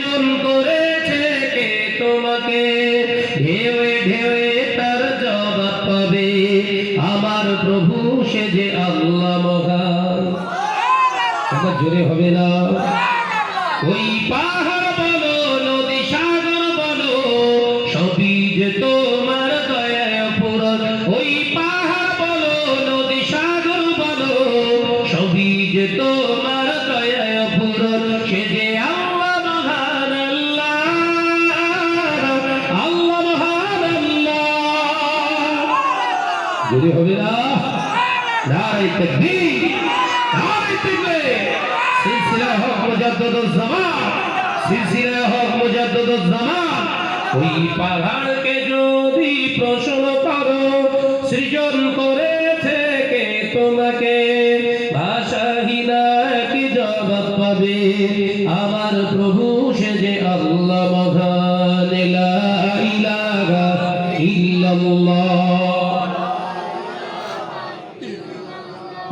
সৃজন করেছে কে তোমাকে? ঢেউয়ে ঢেউয়ে তার জবাব পাবে। আমার প্রভু, সে যে আল্লাহ মহান। একবার জোরে হবে না? ওই পাহাড় বলো, নদী সাগর বলো, সবই যে তোমার দয়ায় পূরণ। ওই পাহাড় বলো, নদী সাগর বলো, সবই যে তোমার যদি হবে না, নারে তাকবীর নারে তাকবীর সিলসিলা হক মুজাদ্দুদ জামান, সিলসিলা হক মুজাদ্দুদ জামান। ওই পাহাড়কে যদি প্রশ্ন করো, সৃজন করেছে কে তোমাকে? ভাষাহীনা কি জবাব পাবে। আমার প্রভু সে যে আল্লাহ মহান ইলাহা ইল্লাল্লাহ।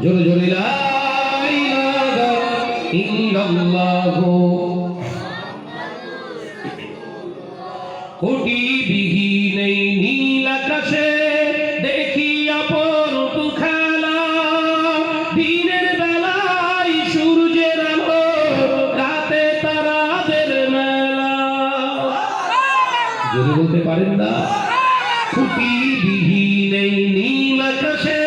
জোরে জোরে কোটি এই নীল আকাশে দেখি অপরূপ খেলা। দিনের বেলায় সূর্যের আলো, রাতে তারাদের মেলা। যদি বলতে পারেন না খুঁটি বিহীন নীল আকাশে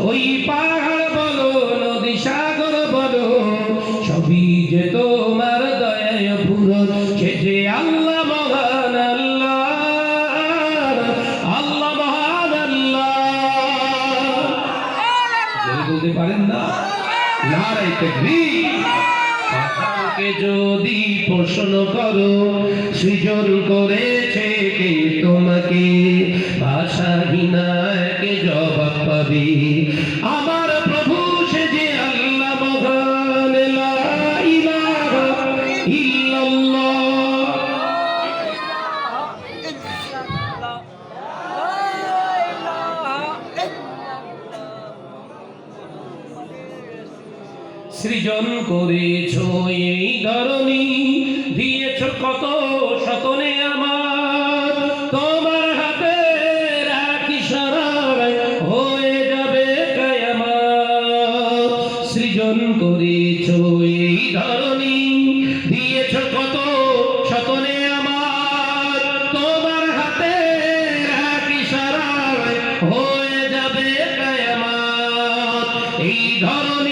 ওই পাহাড় বলো, নদী সাগর বলো, সবই যে তোমার দয়ায় পূরণ সে যে আল্লাহ মহান আল্লাহ আল্লাহ মহান আল্লাহ। বলতে পারেন না? যদি প্রশ্ন করো সৃজন করেছে সৃজন করেছ এই ধরনী দিয়েছ কত শতনে আমার। তোমার হাতে রাখি সারায় হয়ে যাবে সৃজন করেছ এই ধরনী দিয়েছ কত শতনে আমার। তোমার হাতে রাখি সারায় হয়ে যাবে কায়ামাত। এই ধরনী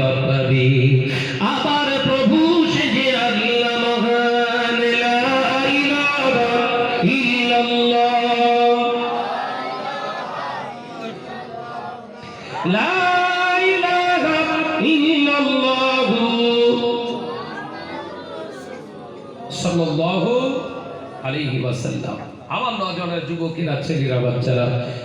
আমার নজনের যুবকেরা ছেলেরা বাচ্চারা।